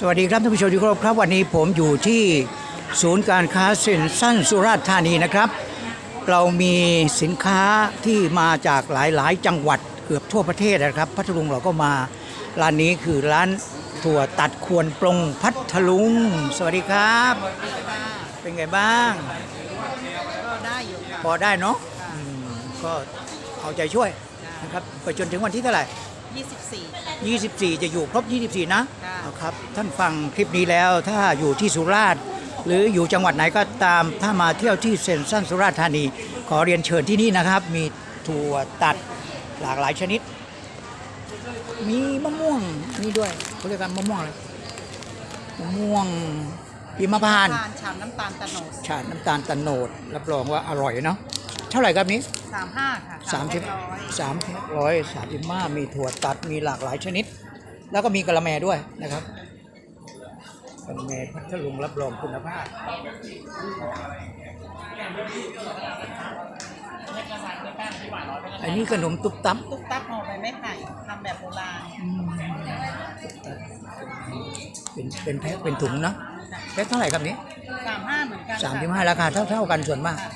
สวัสดีครับท่านผู้ชมที่เคารพครับวันนี้ผมอยู่ที่ศูนย์การค้าเซ็นทรัลสุราษฎร์ธานีนะครับ เรามีสินค้าที่มาจากหลายๆ จังหวัดเกือบทั่วประเทศนะครับ พัทลุงเราก็มาร้านนี้คือร้านถั่วตัดควรปรงพัทลุง สวัสดีครับ เป็นไงบ้าง ก็ได้อยู่ค่ะพอได้เนาะอืมก็เอาใจช่วยนะครับไปจนถึงวันที่เท่าไหร่ 24 24 จะอยู่ครบ 24 นะ ค่ะเอา ครับท่านฟังคลิปนี้แล้วถ้าอยู่ที่สุราษฎร์หรืออยู่จังหวัดไหนก็ตาม ถ้ามาเที่ยวที่เซ็นทรัลสุราษฎร์ธานี ขอเรียนเชิญที่นี่นะครับ มีถั่วตัดหลากหลายชนิด มีมะม่วงนี่ด้วยเขาเรียกกันมะม่วงอะไรมะม่วงหิมพานต์ทานชามน้ำตาลตะโนดชาน้ำตาลตะโนดรับรองว่าอร่อยเนาะเท่าไหร่ครับนี้35ค่ะสามสิบร้อย สามร้อยสามสิบห้ามีถั่วตัดมีหลากหลายชนิด แล้วก็มีกะละแมด้วยนะครับกะละแมพัทลุงรับรองคุณภาพอันนี้ขนมตุ๊บตับตุ๊กตับห่อใบไม้ไผ่ทำแบบโบราณเป็นเป็นแพ็คเป็นถุงเนาะแพ็คเท่าไหร่ครับนี้35เหมือนกันสามสิบห้าราคาเท่าเท่าๆกันส่วนมากค่ะ